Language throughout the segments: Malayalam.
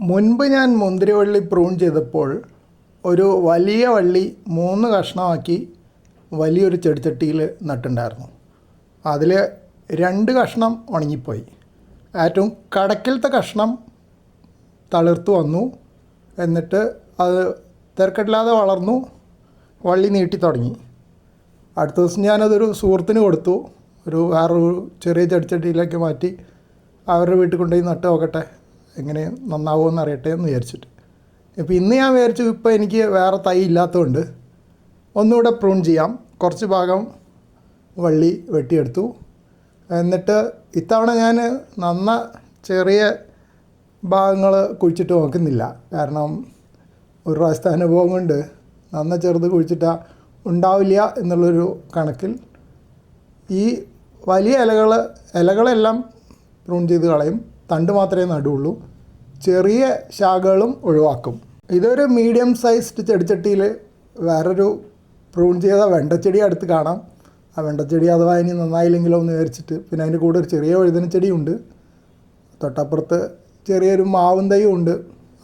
മുൻപ് ഞാൻ മുന്തിരിവള്ളി പ്രൂൺ ചെയ്തപ്പോൾ ഒരു വലിയ വള്ളി മൂന്ന് കഷ്ണമാക്കി വലിയൊരു ചെടിച്ചട്ടിയിൽ നട്ടുണ്ടായിരുന്നു അതിൽ രണ്ട് കഷ്ണം ഉണങ്ങിപ്പോയി. ഏറ്റവും കടക്കിലത്തെ കഷ്ണം തളിർത്തു വന്നു. എന്നിട്ട് അത് തിരക്കില്ലാതെ വളർന്നു വള്ളി നീട്ടി തുടങ്ങി. അടുത്ത ദിവസം ഞാനതൊരു സുഹൃത്തിന് കൊടുത്തു. ഒരു വേറൊരു ചെറിയ ചെടിച്ചട്ടിയിലേക്ക് മാറ്റി അവരുടെ വീട്ടിൽ കൊണ്ടുപോയി നട്ട് നോക്കട്ടെ എങ്ങനെ നന്നാവുമെന്ന് അറിയട്ടെ എന്ന് വിചാരിച്ചിട്ട്. ഇപ്പോൾ ഇന്ന് ഞാൻ വിചാരിച്ചു ഇപ്പോൾ എനിക്ക് വേറെ തൈ ഇല്ലാത്തതുകൊണ്ട് ഒന്നുകൂടെ പ്രൂൺ ചെയ്യാം. കുറച്ച് ഭാഗം വള്ളി വെട്ടിയെടുത്തു. എന്നിട്ട് ഇത്തവണ ഞാൻ നന്ന ചെറിയ ഭാഗങ്ങൾ കുഴിച്ചിട്ട് നോക്കുന്നില്ല. കാരണം ഒരു പ്രാവശ്യത്തെ അനുഭവം കൊണ്ട് നന്ന ചെറുത് കുഴിച്ചിട്ടാൽ ഉണ്ടാവില്ല എന്നുള്ളൊരു കണക്കിൽ ഈ വലിയ ഇലകൾ ഇലകളെല്ലാം പ്രൂൺ ചെയ്ത് കളയും. തണ്ട് മാത്രമേ നടുള്ളൂ. ചെറിയ ശാഖകളും ഒഴിവാക്കും. ഇതൊരു മീഡിയം സൈസ്ഡ് ചെടിച്ചട്ടിയിൽ വേറൊരു പ്രൂൺ ചെയ്ത വെണ്ടച്ചെടി അടുത്ത് കാണാം. ആ വെണ്ടച്ചെടി അഥവാ ഇനി നന്നായില്ലെങ്കിലോ എന്ന് വിചാരിച്ചിട്ട് പിന്നെ അതിന്റെ കൂടെ ഒരു ചെറിയ വഴുതനച്ചെടിയുണ്ട്. തൊട്ടപ്പുറത്ത് ചെറിയൊരു മാവും തൈയും ഉണ്ട്.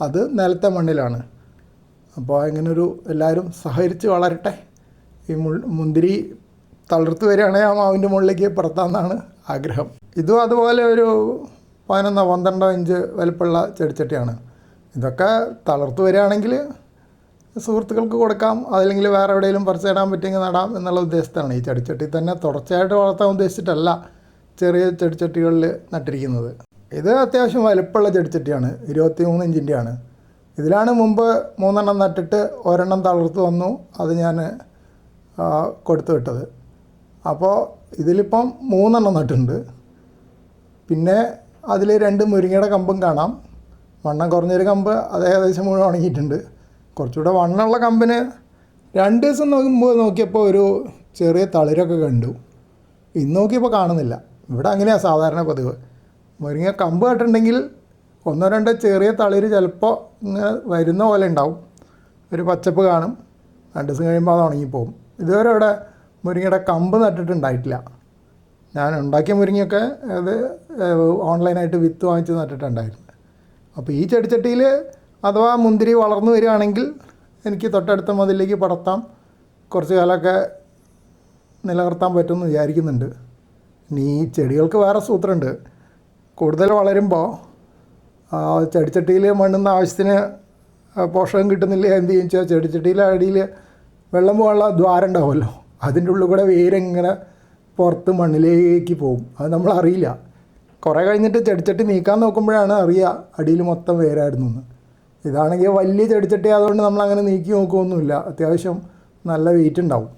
അത് നിലത്തെ മണ്ണിലാണ്. അപ്പോൾ ഇങ്ങനൊരു എല്ലാവരും സഹകരിച്ച് വളരട്ടെ. ഈ മുൾ മുന്തിരി തളർത്ത് വരികയാണെങ്കിൽ ആ മാവിന്റെ മുകളിലേക്ക് പറത്താമെന്നാണ് ആഗ്രഹം. ഇതും അതുപോലെ ഒരു പതിനൊന്നോ പന്ത്രണ്ടോ ഇഞ്ച് വലുപ്പമുള്ള ചെടിച്ചട്ടിയാണ്. ഇതൊക്കെ തളർത്ത് വരികയാണെങ്കിൽ സുഹൃത്തുക്കൾക്ക് കൊടുക്കാം. അതല്ലെങ്കിൽ വേറെ എവിടെയെങ്കിലും പറിച്ച് തരാൻ പറ്റിയെങ്കിൽ നടാം എന്നുള്ള ഉദ്ദേശത്താണ് ഈ ചെടിച്ചട്ടി തന്നെ തുടർച്ചയായിട്ട് വളർത്താൻ ഉദ്ദേശിച്ചിട്ടല്ല ചെറിയ ചെടിച്ചട്ടികളിൽ നട്ടിരിക്കുന്നത്. ഇത് അത്യാവശ്യം വലുപ്പമുള്ള ചെടിച്ചട്ടിയാണ്. ഇരുപത്തി മൂന്ന് ഇഞ്ചിന്റെയാണ്. ഇതിലാണ് മുമ്പ് മൂന്നെണ്ണം നട്ടിട്ട് ഒരെണ്ണം തളർത്ത് വന്നു. അത് ഞാൻ കൊടുത്തു വിട്ടത്. അപ്പോൾ ഇതിലിപ്പം മൂന്നെണ്ണം നട്ടിട്ടുണ്ട്. പിന്നെ അതിൽ രണ്ട് മുരിങ്ങയുടെ കമ്പും കാണാം. വണ്ണം കുറഞ്ഞൊരു കമ്പ് അത് ഏകദേശം മുഴുവൻ ഉണങ്ങിയിട്ടുണ്ട്. കുറച്ചുകൂടെ വണ്ണമുള്ള കമ്പിന് രണ്ട് ദിവസം നോക്കുമ്പോൾ നോക്കിയപ്പോൾ ഒരു ചെറിയ തളിരൊക്കെ കണ്ടു. ഇന്ന് നോക്കിയപ്പോൾ കാണുന്നില്ല. ഇവിടെ അങ്ങനെയാണ് സാധാരണ പതിവ്. മുരിങ്ങ കമ്പ് കട്ടുണ്ടെങ്കിൽ ഒന്നോ രണ്ടോ ചെറിയ തളിര് ചിലപ്പോൾ ഇങ്ങനെ വരുന്ന പോലെ ഉണ്ടാവും. ഒരു പച്ചപ്പ് കാണും. രണ്ട് ദിവസം കഴിയുമ്പോൾ അത് ഉണങ്ങിപ്പോവും. ഇതുവരെ ഇവിടെ മുരിങ്ങയുടെ കമ്പ് നട്ടിട്ടുണ്ടായിട്ടില്ല. ഞാൻ ഉണ്ടാക്കിയ മുരിങ്ങയൊക്കെ അത് ഓൺലൈനായിട്ട് വിത്ത് വാങ്ങിച്ച് നട്ടിട്ടുണ്ടായിരുന്നു. അപ്പോൾ ഈ ചെടിച്ചട്ടിയിൽ അഥവാ മുന്തിരി വളർന്നു വരികയാണെങ്കിൽ എനിക്ക് തൊട്ടടുത്ത മതിലേക്ക് പടർത്താം. കുറച്ച് കാലമൊക്കെ നിലനിർത്താൻ പറ്റുമെന്ന് വിചാരിക്കുന്നുണ്ട്. ഇനി ഈ ചെടികൾക്ക് വേറെ സൂത്രമുണ്ട്. കൂടുതൽ വളരുമ്പോൾ ആ ചെടിച്ചട്ടിയിൽ മണ്ണുന്ന ആവശ്യത്തിന് പോഷകം കിട്ടുന്നില്ല? എന്ത് ചെയ്യും വെച്ചാൽ ചെടിച്ചട്ടിയിലെ അടിയിൽ വെള്ളം പോകാനുള്ള ദ്വാരം ഉണ്ടാവുമല്ലോ. അതിന്റെ ഉള്ളിൽ കൂടെ വേരിങ്ങനെ പുറത്ത് മണ്ണിലേക്ക് പോകും. അത് നമ്മൾ അറിയില്ല കുറേ കഴിഞ്ഞിട്ട് ചെടിച്ചട്ടി നീക്കാൻ നോക്കുമ്പോഴാണ് അറിയുക അടിയിൽ മൊത്തം വേരായിരുന്നു എന്ന്. ഇതാണെങ്കിൽ വലിയ ചെടിച്ചട്ടി ആയതുകൊണ്ട് നമ്മൾ അങ്ങനെ നീക്കി നോക്കുകയൊന്നുമില്ല അത്യാവശ്യം നല്ല വെയിറ്റ് ഉണ്ടാവും.